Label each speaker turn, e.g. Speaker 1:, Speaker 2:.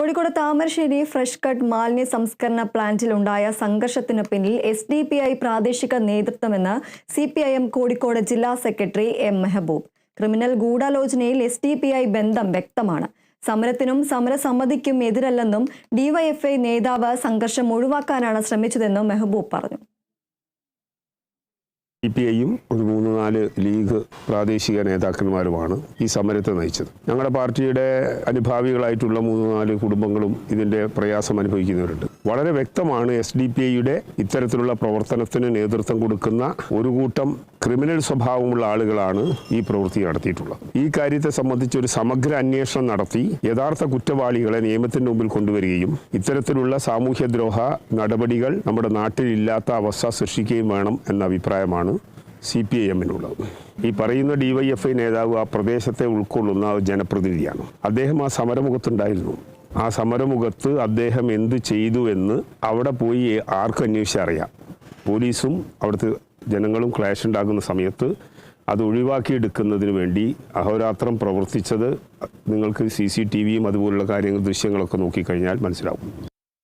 Speaker 1: Kozhikode Thamarassery fresh cut മാലിന്യ സംസ്കരണ പ്ലാന്റിലുണ്ടായ സംഘർഷത്തിന് പിന്നിൽ എസ് ഡി പി ഐ പ്രാദേശിക നേതൃത്വമെന്ന് C P I M Kozhikode ജില്ലാ സെക്രട്ടറി എം മെഹബൂബ്. ക്രിമിനൽ ഗൂഢാലോചനയിൽ എസ് ഡി പി ഐ ബന്ധം വ്യക്തമാണ്. സമരത്തിനും സമരസമ്മതിക്കും എതിരല്ലെന്നും ഡിവൈഎഫ്ഐ നേതാവ് സംഘർഷം ഒഴിവാക്കാനാണ് ശ്രമിച്ചതെന്നും മെഹബൂബ് പറഞ്ഞു.
Speaker 2: സി പി ഐയും ഒരു മൂന്ന് നാല് ലീഗ് പ്രാദേശിക നേതാക്കന്മാരുമാണ് ഈ സമരത്തെ നയിച്ചത്. ഞങ്ങളുടെ പാർട്ടിയുടെ അനുഭാവികളായിട്ടുള്ള മൂന്ന് നാല് കുടുംബങ്ങളും ഇതിന്റെ പ്രയാസം അനുഭവിക്കുന്നവരുണ്ട്. വളരെ വ്യക്തമാണ് എസ് ഡി പി ഐയുടെ ഇത്തരത്തിലുള്ള പ്രവർത്തനത്തിന് നേതൃത്വം കൊടുക്കുന്ന ഒരു കൂട്ടം ക്രിമിനൽ സ്വഭാവമുള്ള ആളുകളാണ് ഈ പ്രവൃത്തി നടത്തിയിട്ടുള്ളത്. ഈ കാര്യത്തെ സംബന്ധിച്ച് ഒരു സമഗ്ര അന്വേഷണം നടത്തി യഥാർത്ഥ കുറ്റവാളികളെ നിയമത്തിന്റെ മുമ്പിൽ കൊണ്ടുവരികയും ഇത്തരത്തിലുള്ള സാമൂഹ്യദ്രോഹ നടപടികൾ നമ്മുടെ നാട്ടിൽ ഇല്ലാത്ത അവസ്ഥ സൃഷ്ടിക്കുകയും വേണം എന്ന അഭിപ്രായമാണ് സി പി ഐ എമ്മിനുള്ളത് ഈ പറയുന്ന ഡി വൈ എഫ് ഐ നേതാവ് ആ പ്രദേശത്തെ ഉൾക്കൊള്ളുന്ന ജനപ്രതിനിധിയാണ്. അദ്ദേഹം ആ സമരമുഖത്തുണ്ടായിരുന്നു. ആ സമരമുഖത്ത് അദ്ദേഹം എന്ത് ചെയ്തു എന്ന് അവിടെ പോയി ആർക്കും അന്വേഷിച്ചറിയാം പോലീസും അവിടുത്തെ ജനങ്ങളും ക്ലാഷ് ഉണ്ടാകുന്ന സമയത്ത് അത് ഒഴിവാക്കിയെടുക്കുന്നതിന് വേണ്ടി അഹോരാത്രം പ്രവർത്തിച്ചത് നിങ്ങൾക്ക് സി സി ടി വിയും അതുപോലുള്ള കാര്യങ്ങൾ ദൃശ്യങ്ങളൊക്കെ നോക്കിക്കഴിഞ്ഞാൽ മനസ്സിലാവും.